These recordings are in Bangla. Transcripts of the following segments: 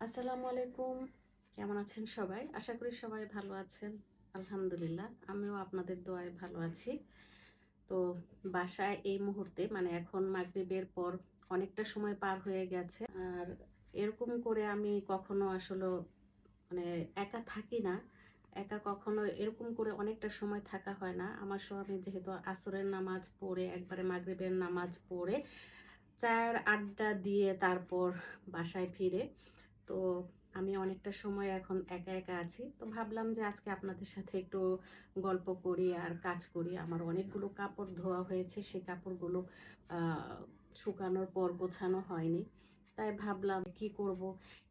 আসসালামু আলাইকুম। কেমন আছেন সবাই? আশা করি সবাই ভালো আছেন। আলহামদুলিল্লাহ, আমিও আপনাদের দোয়ায় ভালো আছি। তো বাসায় এই মুহূর্তে মানে এখন মাগরিবের পর অনেকটা সময় পার হয়ে গেছে। আর এরকম করে আমি কখনো আসলে মানে একা থাকি না। একা কখনো এরকম করে অনেকটা সময় থাকা হয় না। আমার স্বামী যেহেতু আসরের নামাজ পড়ে, একবারে মাগরিবের নামাজ পড়ে, চায়ের আড্ডা দিয়ে তারপর বাসায় ফিরে। তো আমি অনেকটা সময় এখন একা একা আছি। তো ভাবলাম যে আজকে আপনাদের সাথে একটু গল্প করি আর কাজ করি। আমার অনেকগুলো কাপড় ধোয়া হয়েছে সেই কাপড়গুলো শুকানোর পর গোছানো হয়নি। তাই ভাবলাম কি করব?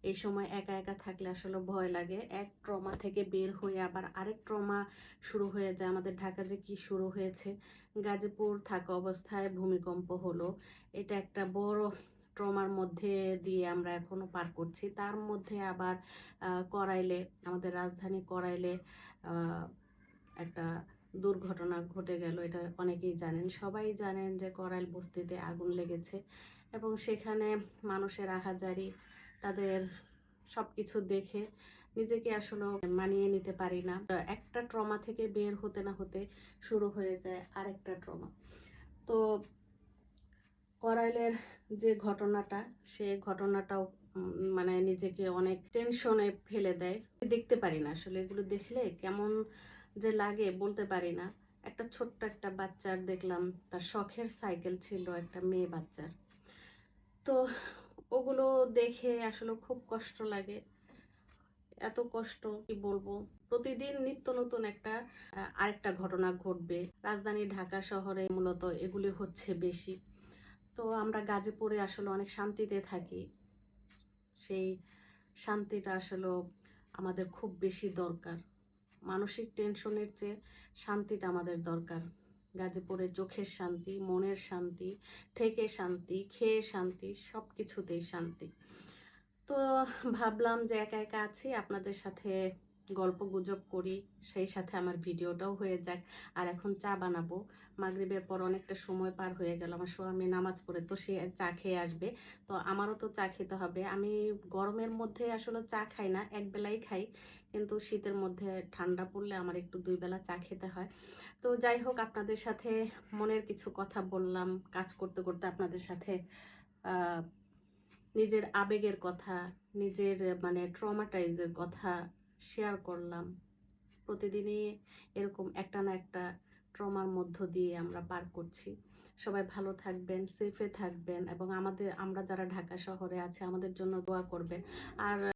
এই সময় একা একা থাকলে আসলে ভয় লাগে। এক ট্রমা থেকে বের হয়ে আবার আরেক ট্রমা শুরু হয়ে যায়। আমাদের ঢাকা যে কি শুরু হয়েছে? গাজীপুর থাকা অবস্থায় ভূমিকম্প হলো। এটা একটা বড় ট্রমার মধ্যে দিয়ে আমরা এখনও পার করছি। তার মধ্যে আবার করাইলে, আমাদের রাজধানী করাইলে একটা দুর্ঘটনা ঘটে গেল, এটা অনেকেই জানেন। সবাই জানেন যে করাইল বস্তিতে আগুন লেগেছে এবং সেখানে মানুষের আহাজারি, তাদের সব কিছু দেখে নিজেকে আসলে মানিয়ে নিতে পারি না। একটা ট্রমা থেকে বের হতে না হতে শুরু হয়ে যায় আরেকটা ট্রমা। তো করাইলের যে ঘটনাটা, সে ঘটনাটাও মানে নিজেকে অনেক টেনশনে ফেলে দেয়। দেখতে পারি না আসলে এগুলো দেখলে কেমন যে লাগে বলতে পারি না। একটা ছোট্ট একটা বাচ্চার দেখলাম, তার শখের সাইকেল ছিল একটা মেয়ে বাচ্চার। তো ওগুলো দেখে আসলে খুব কষ্ট লাগে। এত কষ্ট, কি বলব? প্রতিদিন নিত্য নতুন একটা আরেকটা ঘটনা ঘটবে। রাজধানী ঢাকা শহরে মূলত এগুলি হচ্ছে বেশি। তো আমরা গাজীপুরে আসলে অনেক শান্তিতে থাকি। সেই শান্তিটা আসলে আমাদের খুব বেশি দরকার। মানসিক টেনশনের চেয়ে শান্তিটা আমাদের দরকার। গাজীপুরে চোখের শান্তি, মনের শান্তি, থেকে শান্তি, খেয়ে শান্তি সব কিছুতেই শান্তি। তো ভাবলাম যে একা একা আছি, আপনাদের সাথে গল্প গুজব করি, সেই সাথে আমার ভিডিওটাও হয়ে যাক। আর এখন চা বানাবো। মাগরিবের পর অনেকটা সময় পার হয়ে গেল। আমার স্বামী নামাজ পড়ে তো সে চা খেয়ে আসবে। তো আমারও তো চা খেতে হবে। আমি গরমের মধ্যে আসলে চা খাই না, এক বেলাই খাই। কিন্তু শীতের মধ্যে ঠান্ডা পড়লে আমার একটু দুই বেলা চা খেতে হয়। তো যাই হোক, আপনাদের সাথে মনের কিছু কথা বললাম, কাজ করতে করতে আপনাদের সাথে নিজের আবেগের কথা, নিজের মানে ট্রমাটাইজের কথা শেয়ার করলাম। প্রতিদিনই এরকম একটা না একটা ট্রমার মধ্য দিয়ে আমরা পার করছি। সবাই ভালো থাকবেন সেফে থাকবেন এবং আমাদের, আমরা যারা ঢাকা শহরে আছে, আমাদের জন্য দোয়া করবেন। আর